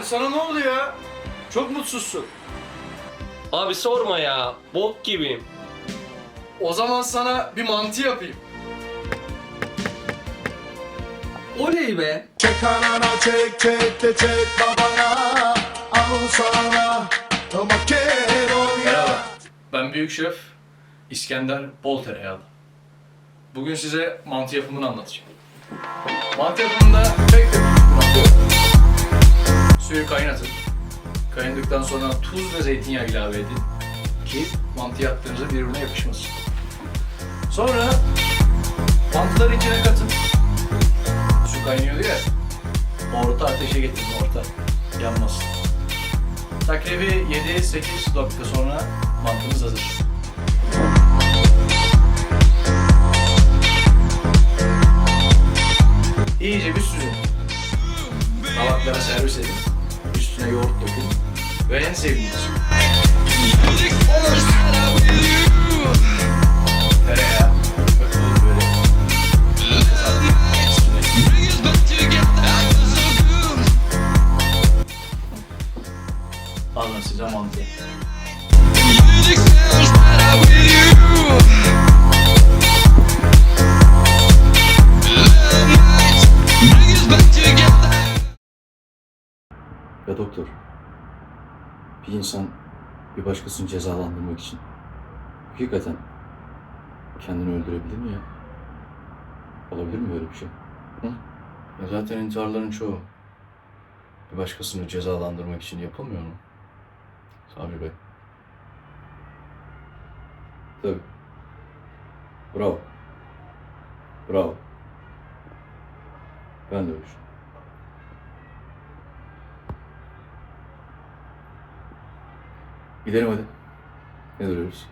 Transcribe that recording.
Abi sana ne oldu ya? Çok mutsuzsun. Abi sorma ya. Bok gibiyim. O zaman sana bir mantı yapayım. Oley be. Çek anana çek çek de çek babana Al sana Merhaba. Ben Büyük Şef İskender Bol Tereyağlı. Bugün size mantı yapımını anlatacağım. Mantı yapımında pek Suyu kaynatın. Kaynadıktan sonra tuz ve zeytinyağı ilave edin. Ki mantı yaptığınızda birbirine yapışmasın. Sonra mantıları içine katın. Su kaynıyor ya. Orta ateşe getirin orta. Yanmasın. Takribi 7-8 dakika sonra mantımız hazır. İyice bir süzün. Tabaklara servis edin. Yoğurt dökün. Ve en sevdiğiniz. Tereyağı. Böyle böyle. Ya doktor, bir insan bir başkasını cezalandırmak için hakikaten kendini öldürebilir mi ya? Olabilir mi böyle bir şey? Hı? Ya zaten intiharların çoğu bir başkasını cezalandırmak için yapılmıyor mu? Sabri Bey. Tabii. Bravo. Bravo. Ben de öyle düşünüyorum. Gidelim hadi. Ne duruyoruz?